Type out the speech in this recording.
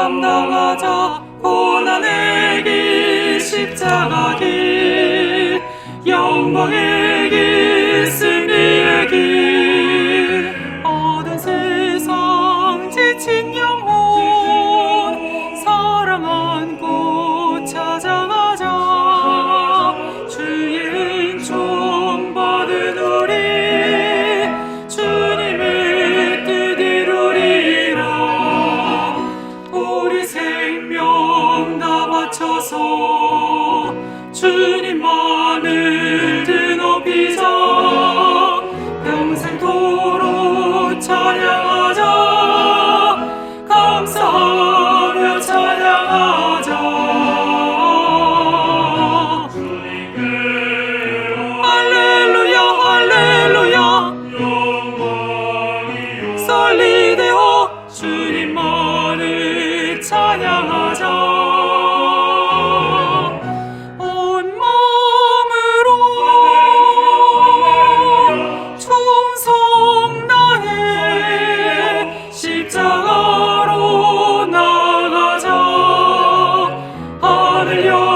감당하자 고난의 길 십자가 길 영광의 주님만을 드높이자 평생토록 찬양하자. Señor.